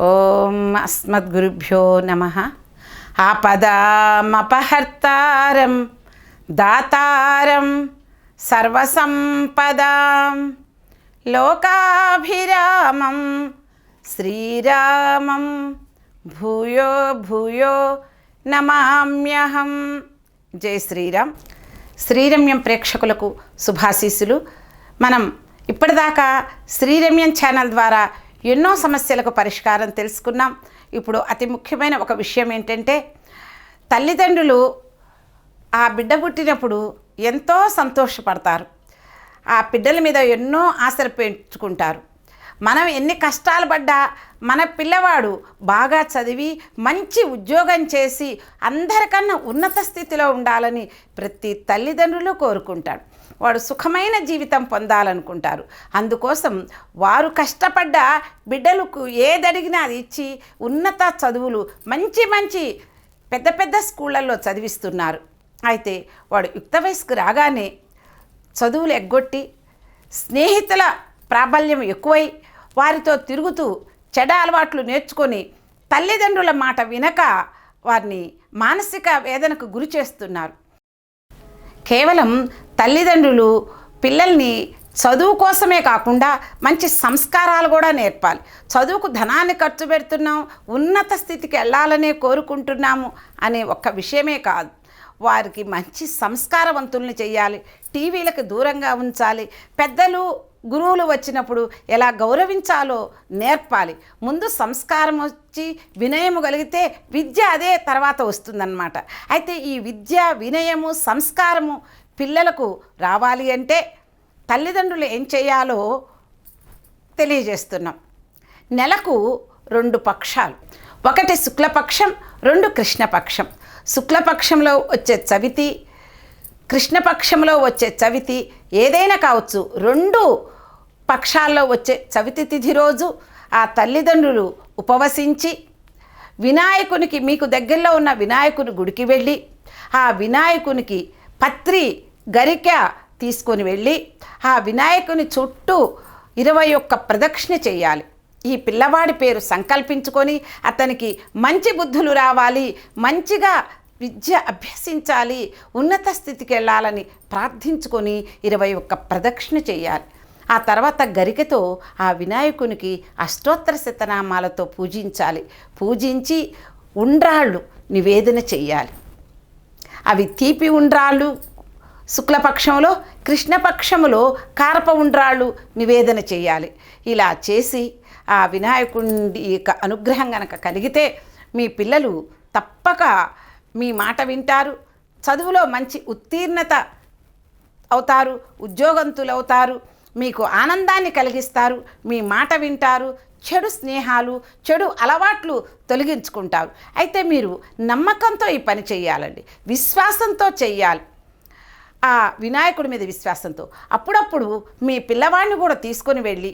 ఓం అస్మద్గురుభ్యో నమ. ఆపదామపహర్తారం దాతారం సర్వసంపదాం. లోకాభిరామం శ్రీరామం. భూయో భూయో నమామ్యహం. జై శ్రీరామ్. శ్రీరమ్యం ప్రేక్షకులకు శుభాశీస్సులు. మనం ఇప్పటిదాకా శ్రీరమ్యం ఛానల్ ద్వారా ఎన్నో సమస్యలకు పరిష్కారం తెలుసుకున్నాం. ఇప్పుడు అతి ముఖ్యమైన ఒక విషయం ఏంటంటే తల్లిదండ్రులు ఆ బిడ్డ పుట్టినప్పుడు ఎంతో సంతోషపడతారు. ఆ బిడ్డల మీద ఎన్నో ఆశలు పెంచుకుంటారు. మనం ఎన్ని కష్టాలు పడ్డా మన పిల్లవాడు బాగా చదివి మంచి ఉద్యోగం చేసి అందరికన్నా ఉన్నత స్థితిలో ఉండాలని ప్రతి తల్లిదండ్రులు కోరుకుంటాడు వాడు సుఖమైన జీవితం పొందాలనుకుంటారు. అందుకోసం వారు కష్టపడ్డ బిడ్డలకు ఏదడిగినా అది ఇచ్చి ఉన్నత చదువులు మంచి మంచి పెద్ద పెద్ద స్కూళ్ళల్లో చదివిస్తున్నారు. అయితే వాడు యుక్త వయసుకు రాగానే చదువులు ఎగ్గొట్టి స్నేహితుల ప్రాబల్యం ఎక్కువై వారితో తిరుగుతూ చెడ అలవాట్లు నేర్చుకొని తల్లిదండ్రుల మాట వినక వారిని మానసిక వేదనకు గురి చేస్తున్నారు. కేవలం తల్లిదండ్రులు పిల్లల్ని చదువు కోసమే కాకుండా మంచి సంస్కారాలు కూడా నేర్పాలి. చదువుకు ధనాన్ని ఖర్చు పెడుతున్నాం ఉన్నత స్థితికి వెళ్ళాలనే కోరుకుంటున్నాము అనే ఒక్క విషయమే కాదు. వారికి మంచి సంస్కారవంతుల్ని చేయాలి టీవీలకు దూరంగా ఉంచాలి. పెద్దలు గురువులు వచ్చినప్పుడు ఎలా గౌరవించాలో నేర్పాలి. ముందు సంస్కారం వచ్చి వినయము కలిగితే విద్య అదే తర్వాత వస్తుందన్నమాట. అయితే ఈ విద్య వినయము సంస్కారము పిల్లలకు రావాలి అంటే తల్లిదండ్రులు ఏం చేయాలో తెలియజేస్తున్నాం. నెలకు రెండు పక్షాలు. ఒకటి శుక్లపక్షం రెండు కృష్ణపక్షం. శుక్లపక్షంలో వచ్చే చవితి కృష్ణపక్షంలో వచ్చే చవితి ఏదైనా కావచ్చు రెండు పక్షాల్లో వచ్చే చవితి తిథి రోజు ఆ తల్లిదండ్రులు ఉపవసించి వినాయకునికి మీకు దగ్గరలో ఉన్న వినాయకుని గుడికి వెళ్ళి ఆ వినాయకునికి పత్రి గరిక తీసుకొని వెళ్ళి ఆ వినాయకుని చుట్టూ ఇరవై ఒక్క ప్రదక్షిణ చేయాలి. ఈ పిల్లవాడి పేరు సంకల్పించుకొని అతనికి మంచి బుద్ధులు రావాలి మంచిగా విద్య అభ్యసించాలి ఉన్నత స్థితికి వెళ్ళాలని ప్రార్థించుకొని ఇరవై ఒక్క ప్రదక్షిణ చేయాలి. ఆ తర్వాత గరికతో ఆ వినాయకునికి అష్టోత్తర శతనామాలతో పూజించాలి. పూజించి ఉండ్రాళ్ళు నివేదన చెయ్యాలి. అవి తీపి ఉండ్రాళ్ళు శుక్లపక్షంలో కృష్ణపక్షములో కారప ఉండ్రాళ్ళు నివేదన చేయాలి ఇలా చేసి ఆ వినాయకుడి యొక్క అనుగ్రహం గనక కలిగితే మీ పిల్లలు తప్పక మీ మాట వింటారు. చదువులో మంచి ఉత్తీర్ణత అవుతారు ఉద్యోగంతులు అవుతారు మీకు ఆనందాన్ని కలిగిస్తారు మీ మాట వింటారు చెడు స్నేహాలు చెడు అలవాట్లు తొలగించుకుంటారు. అయితే మీరు నమ్మకంతో ఈ పని చేయాలండి విశ్వాసంతో చెయ్యాలి. ఆ వినాయకుడి మీద విశ్వాసంతో. అప్పుడప్పుడు మీ పిల్లవాడిని కూడా తీసుకొని వెళ్ళి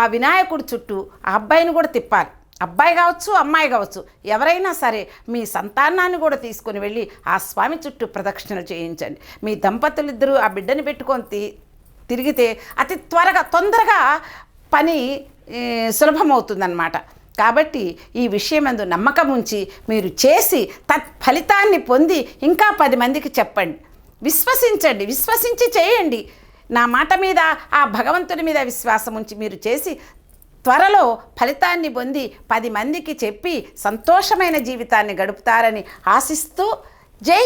ఆ వినాయకుడి చుట్టూ ఆ అబ్బాయిని కూడా తిప్పాలి. అబ్బాయి కావచ్చు అమ్మాయి కావచ్చు. ఎవరైనా సరే మీ సంతానాన్ని కూడా తీసుకొని వెళ్ళి ఆ స్వామి చుట్టూ ప్రదక్షిణ చేయించండి. మీ దంపతులిద్దరూ ఆ బిడ్డని పెట్టుకొని తిరిగితే అతి త్వరగా తొందరగా పని సులభమవుతుందన్నమాట. కాబట్టి ఈ విషయం నమ్మకం ఉంచి మీరు చేసి తత్ ఫలితాన్ని పొంది ఇంకా పది మందికి చెప్పండి. విశ్వసించండి విశ్వసించి చేయండి. నా మాట మీద ఆ భగవంతుని మీద విశ్వాసం ఉంచి మీరు చేసి త్వరలో ఫలితాన్ని పొంది పది మందికి చెప్పి సంతోషమైన జీవితాన్ని గడుపుతారని ఆశిస్తూ జై